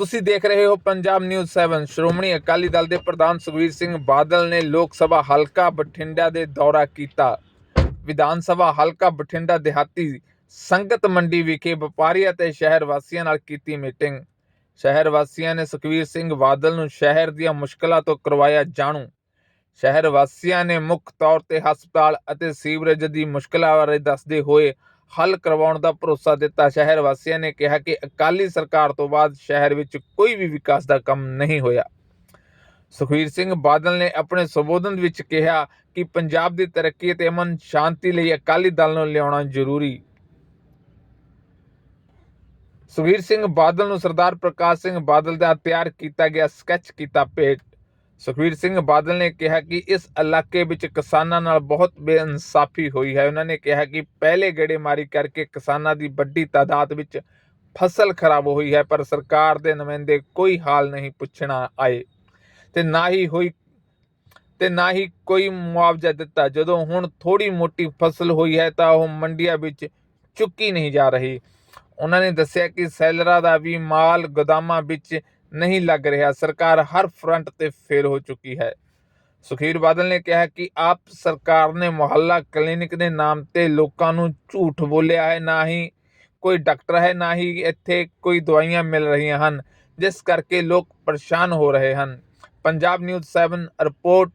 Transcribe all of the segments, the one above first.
ਤੁਸੀਂ ਦੇਖ ਰਹੇ ਹੋ ਪੰਜਾਬ ਨਿਊਜ਼ 7 ਸ਼੍ਰੋਮਣੀ ਅਕਾਲੀ ਦਲ ਦੇ ਪ੍ਰਧਾਨ ਸੁਖਬੀਰ ਸਿੰਘ ਬਾਦਲ ਨੇ ਲੋਕ ਸਭਾ ਹਲਕਾ ਬਠਿੰਡਾ ਦੇ ਦੌਰਾ ਕੀਤਾ। ਵਿਧਾਨ ਸਭਾ ਹਲਕਾ ਬਠਿੰਡਾ ਦਿਹਾਤੀ ਸੰਗਤ ਮੰਡੀ ਵਿਖੇ ਵਪਾਰੀ ਅਤੇ ਸ਼ਹਿਰ ਵਾਸੀਆਂ ਨਾਲ ਕੀਤੀ ਮੀਟਿੰਗ। ਸ਼ਹਿਰ ਵਾਸੀਆਂ ਨੇ ਸੁਖਬੀਰ ਸਿੰਘ ਬਾਦਲ ਨੂੰ ਸ਼ਹਿਰ ਦੀਆਂ ਮੁਸ਼ਕਲਾਂ ਤੋਂ ਕਰਵਾਇਆ ਜਾਣੂ। ਸ਼ਹਿਰ ਵਾਸੀਆਂ ਨੇ ਮੁੱਖ ਤੌਰ ਤੇ ਹਸਪਤਾਲ ਅਤੇ ਸੀਵਰੇਜ ਦੀ ਮੁਸ਼ਕਲਾਂ ਬਾਰੇ ਦੱਸਦੇ ਹੋਏ ਹੱਲ ਕਰਵਾਉਣ ਦਾ ਭਰੋਸਾ ਦਿੱਤਾ। ਸ਼ਹਿਰ ਵਾਸੀਆਂ ਨੇ ਕਿਹਾ ਕਿ ਅਕਾਲੀ ਸਰਕਾਰ ਤੋਂ ਬਾਅਦ ਸ਼ਹਿਰ ਵਿੱਚ ਕੋਈ ਵੀ ਵਿਕਾਸ ਦਾ ਕੰਮ ਨਹੀਂ ਹੋਇਆ। ਸੁਖਬੀਰ ਸਿੰਘ ਬਾਦਲ ਨੇ ਆਪਣੇ ਸੰਬੋਧਨ ਵਿੱਚ ਕਿਹਾ ਕਿ ਪੰਜਾਬ ਦੀ ਤਰੱਕੀ ਅਤੇ ਅਮਨ ਸ਼ਾਂਤੀ ਲਈ ਅਕਾਲੀ ਦਲ ਨੂੰ ਲਿਆਉਣਾ ਜ਼ਰੂਰੀ। ਸੁਖਬੀਰ ਸਿੰਘ ਬਾਦਲ ਨੂੰ ਸਰਦਾਰ ਪ੍ਰਕਾਸ਼ ਸਿੰਘ ਬਾਦਲ ਦਾ ਤਿਆਰ ਕੀਤਾ ਗਿਆ, ਸਕੈਚ ਕੀਤਾ ਭੇਟ। ਸੁਖਬੀਰ ਸਿੰਘ ਬਾਦਲ ਨੇ ਕਿਹਾ ਕਿ ਇਸ ਇਲਾਕੇ ਵਿੱਚ ਕਿਸਾਨਾਂ ਨਾਲ ਬਹੁਤ ਬੇਇਨਸਾਫੀ ਹੋਈ ਹੈ। ਉਹਨਾਂ ਨੇ ਕਿਹਾ ਕਿ ਪਹਿਲੇ ਗੜੇਮਾਰੀ ਕਰਕੇ ਕਿਸਾਨਾਂ ਦੀ ਵੱਡੀ ਤਾਦਾਦ ਵਿੱਚ ਫਸਲ ਖਰਾਬ ਹੋਈ ਹੈ, ਪਰ ਸਰਕਾਰ ਦੇ ਨੁਮਾਇੰਦੇ ਕੋਈ ਹਾਲ ਨਹੀਂ ਪੁੱਛਣਾ ਆਏ ਤੇ ਨਾ ਹੀ ਹੋਈ ਤੇ ਨਾ ਹੀ ਕੋਈ ਮੁਆਵਜ਼ਾ ਦਿੱਤਾ। ਜਦੋਂ ਹੁਣ ਥੋੜੀ ਮੋਟੀ ਫਸਲ ਹੋਈ ਹੈ ਤਾਂ ਉਹ ਮੰਡੀਆਂ ਵਿੱਚ ਚੁੱਕੀ ਨਹੀਂ ਜਾ ਰਹੀ। ਉਹਨਾਂ ਨੇ ਦੱਸਿਆ ਕਿ ਸੈਲਰਾਂ ਦਾ ਵੀ ਮਾਲ ਗੋਦਾਮਾਂ ਵਿੱਚ ਨਹੀਂ ਲੱਗ ਰਿਹਾ। ਸਰਕਾਰ ਹਰ ਫਰੰਟ ਤੇ ਫੇਲ ਹੋ ਚੁੱਕੀ ਹੈ। ਸੁਖੀਰ ਬਾਦਲ ਨੇ ਕਿਹਾ ਕਿ ਆਪ ਸਰਕਾਰ ਨੇ ਮੁਹੱਲਾ ਕਲੀਨਿਕ ਦੇ ਨਾਮ ਤੇ ਲੋਕਾਂ ਨੂੰ ਝੂਠ ਬੋਲਿਆ ਹੈ। ਨਾ ਹੀ ਕੋਈ ਡਾਕਟਰ ਹੈ, ਨਾ ਹੀ ਇੱਥੇ ਕੋਈ ਦਵਾਈਆਂ ਮਿਲ ਰਹੀਆਂ ਹਨ, ਜਿਸ ਕਰਕੇ ਲੋਕ ਪਰੇਸ਼ਾਨ ਹੋ ਰਹੇ ਹਨ। ਪੰਜਾਬ ਨਿਊਜ਼ 7 ਰਿਪੋਰਟ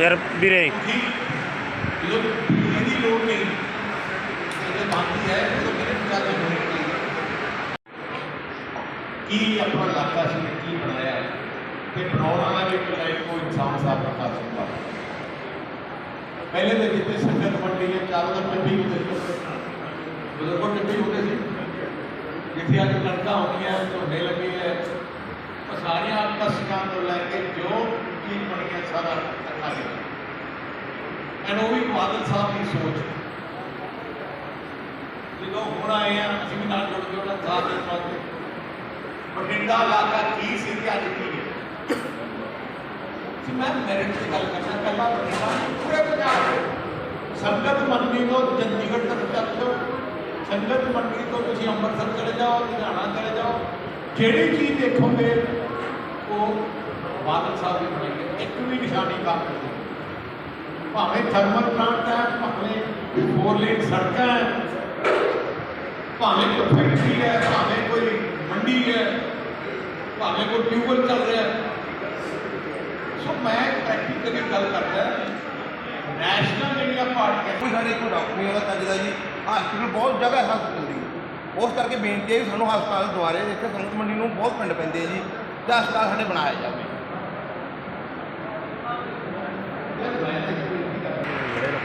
ਯਾਰ ਵੀਰੇ। ਕੀ ਆਪਣਾ ਇਲਾਕਾ ਸੀ ਕੀ ਬਣਾਇਆ? ਤੇ ਬਣਾਉਣ ਵਾਲਾ ਵੀ ਇੱਕ ਕੋ ਇਨਸਾਨ ਸਾਹਿਬ ਦਾ ਕਰ ਸਕਦਾ। ਪਹਿਲੇ ਤਾਂ ਜਿੱਥੇ ਸੰਗਤ ਮੰਡੀ ਹੈ, ਚਾਰੋਂ ਦਾ ਟੱਬੀ ਹੁੰਦੇ ਸੀ। ਬਜ਼ੁਰਗੋਂ, ਟੱਬੀ ਹੁੰਦੇ ਸੀ। ਜਿੱਥੇ ਅੱਜ ਕਣਕਾਂ ਹੁੰਦੀਆਂ, ਝੋਨੇ ਲੱਗੇ ਹੈ ਸਾਰੀਆਂ ਕਸੀਆਂ ਤੋਂ ਲੈ ਕੇ ਜੋ ਚੀਜ਼ ਬਣੀ ਸਾਰਾ ਇਕੱਠਾ ਉਹ ਵੀ ਬਾਦਲ ਸਾਹਿਬ ਦੀ ਸੋਚ। ਜਦੋਂ ਹੁਣ ਆਏ ਆ, ਅਸੀਂ ਵੀ ਨਾਲ ਜੁੜ ਕੇ ਉਹਨਾਂ ਸਾਥ ਦੇਣ ਵਾਸਤੇ। ਬਠਿੰਡਾ ਇਲਾਕਾ ਕੀ ਸੀ ਤੇ ਅੱਜ ਕੀ ਹੈ? ਜੀ, ਮੈਂ ਮੈਰਿਟ ਦੀ ਗੱਲ ਕਰਨਾ ਪਹਿਲਾਂ ਬਠਿੰਡਾ ਪੂਰੇ ਪੰਜਾਬ ਦੇ ਸੰਗਤ ਮੰਡੀ ਤੋਂ ਚੰਡੀਗੜ੍ਹ ਤੱਕ ਚੱਲ ਜਾਓ। ਸੰਗਤ ਮੰਡੀ ਤੋਂ ਤੁਸੀਂ ਅੰਮ੍ਰਿਤਸਰ ਚਲੇ ਜਾਓ, ਲੁਧਿਆਣਾ ਚਲੇ ਜਾਓ। ਜਿਹੜੀ ਚੀਜ਼ ਦੇਖੋਗੇ, ਉਹ ਬਾਦਲ ਸਾਹਿਬ ਨੇ ਬਣਾਈ ਇੱਕ ਵੀ ਨਿਸ਼ਾਨੀ ਕੰਮ ਨਹੀਂ ਭਾਵੇਂ ਥਰਮਲ ਪਲਾਂਟ ਹੈ, ਭਾਵੇਂ ਫੋਰ ਲੇਨ ਸੜਕਾਂ ਹੈ, ਭਾਵੇਂ ਕੋਈ ਫੈਕਟਰੀ ਹੈ, ਭਾਵੇਂ ਕੋਈ ਮੰਡੀ ਹੈ, ਭਾਵੇਂ ਕੋਈ ਟਿਊਬਲ ਚੱਲ ਰਿਹਾ ਸੋ ਮੈਂ ਪ੍ਰੈਕਟੀਕਲੀ ਗੱਲ ਕਰਦਾ ਨੈਸ਼ਨਲ ਜਿਹੜੀਆਂ ਪਾਰਟੀਆਂ ਕੋਈ ਸਾਡੇ ਕੋਲ ਡਾਕਟਰ ਨਹੀਂ ਹੈਗਾ ਚੱਜ ਜੀ ਹਸਪੀਟਲ ਬਹੁਤ ਜਗ੍ਹਾ ਹੈ ਹਸਪਤਾਲ ਦੀ। ਉਸ ਕਰਕੇ ਬੇਨਤੀ ਹੈ ਵੀ ਸਾਨੂੰ ਹਸਪਤਾਲ ਦੁਆਰੇ ਇੱਥੇ ਸੰਗਤ ਮੰਡੀ ਨੂੰ ਬਹੁਤ ਪਿੰਡ ਪੈਂਦੇ ਆ ਜੀ ਤੇ ਹਸਪਤਾਲ ਸਾਡੇ ਬਣਾਇਆ ਜਾਵੇ।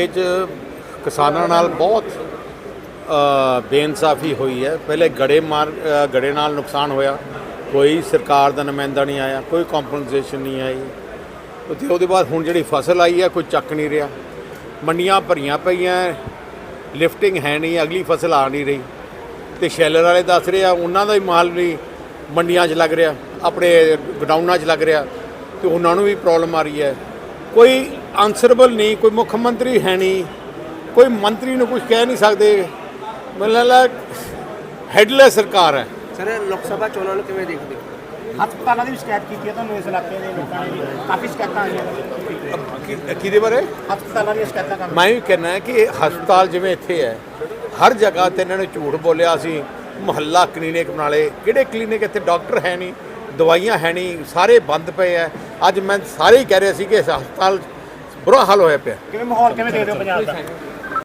ਕਿ ਚ ਕਿਸਾਨਾਂ ਨਾਲ ਬਹੁਤ ਬੇਇਨਸਾਫੀ ਹੋਈ ਹੈ। ਪਹਿਲੇ ਗੜੇ ਮਾਰ ਗੜੇ ਨਾਲ ਨੁਕਸਾਨ ਹੋਇਆ। ਕੋਈ ਸਰਕਾਰ ਦਾ ਨੁਮਾਇੰਦਾ ਨਹੀਂ ਆਇਆ, ਕੋਈ ਕੰਪਨਸੇਸ਼ਨ ਨਹੀਂ ਆਈ। ਤੇ ਉਹਦੇ ਬਾਅਦ ਹੁਣ ਜਿਹੜੀ ਫਸਲ ਆਈ ਹੈ, ਕੋਈ ਚੱਕ ਨਹੀਂ ਰਿਹਾ। ਮੰਡੀਆਂ ਭਰੀਆਂ ਪਈਆਂ ਲਿਫਟਿੰਗ ਹੈ ਨਹੀਂ, ਅਗਲੀ ਫਸਲ ਆ ਨਹੀਂ ਰਹੀ। ਤੇ ਸ਼ੈਲਰ ਵਾਲੇ ਦੱਸ ਰਹੇ ਆ, ਉਹਨਾਂ ਦਾ ਹੀ ਮਾਲ ਵੀ ਮੰਡੀਆਂ 'ਚ ਲੱਗ ਰਿਹਾ, ਆਪਣੇ ਗਡਾਊਨਾਂ 'ਚ ਲੱਗ ਰਿਹਾ। ਤੇ ਉਹਨਾਂ ਨੂੰ ਵੀ ਪ੍ਰੋਬਲਮ ਆ ਰਹੀ ਹੈ। ਕੋਈ ਆਨਸਰੇਬਲ ਨਹੀਂ ਕੋਈ ਮੁੱਖ ਮੰਤਰੀ ਹੈ ਨਹੀਂ ਕੋਈ ਮੰਤਰੀ ਨੂੰ ਕੁਝ ਕਹਿ ਨਹੀਂ ਸਕਦੇ। ਮੈਨੂੰ ਲੱਗਦਾ ਹੈਡਲੈਸ ਸਰਕਾਰ ਹੈ। ਸਰ ਲੋਕ ਸਭਾ ਚੋਣਾਂ ਨੂੰ ਕਿਵੇਂ ਦੇਖਦੇ ਹਸਪਤਾਲਾਂ ਦੀ ਸ਼ਿਕਾਇਤ ਕੀਤੀ ਹੈ ਤੁਹਾਨੂੰ ਇਸ ਇਲਾਕੇ ਦੇ ਲੋਕਾਂ ਨੇ ਵੀ। ਕਾਫੀ ਸ਼ਿਕਾਇਤਾਂ ਆਈਆਂ। ਨੇ ਕੀ- ਕਿਹਦੇ ਬਾਰੇ? ਹਸਪਤਾਲਾਂ ਦੀਆਂ ਸ਼ਿਕਾਇਤਾਂ ਕਾਫੀ ਮੈਂ ਵੀ ਕਹਿਣਾ ਕਿ ਇਹ ਹਸਪਤਾਲ ਜਿਵੇਂ ਇੱਥੇ ਹੈ ਹਰ ਜਗ੍ਹਾ ਤੇ ਇਹਨਾਂ ਨੇ ਝੂਠ ਬੋਲਿਆ ਸੀ ਮੁਹੱਲਾ ਕਲੀਨਿਕ ਬਣਾ ਲਏ। ਕਿਹੜੇ ਕਲੀਨਿਕ ਇੱਥੇ ਡਾਕਟਰ ਹੈ ਨਹੀਂ ਦਵਾਈਆਂ ਹੈ ਨਹੀਂ ਸਾਰੇ ਬੰਦ ਪਏ ਆ ਅੱਜ ਮੈਂ ਸਾਰੇ ਹੀ ਕਹਿ ਰਿਹਾ ਸੀ ਕਿ ਇਸ ਹਸਪਤਾਲ ਬੁਰਾ ਹਾਲ ਹੋਇਆ ਪਿਆ। ਕਿਵੇਂ ਮਾਹੌਲ ਕਿਵੇਂ ਦੇਖਦੇ ਹੋ ਪੰਜਾਬ ਦਾ?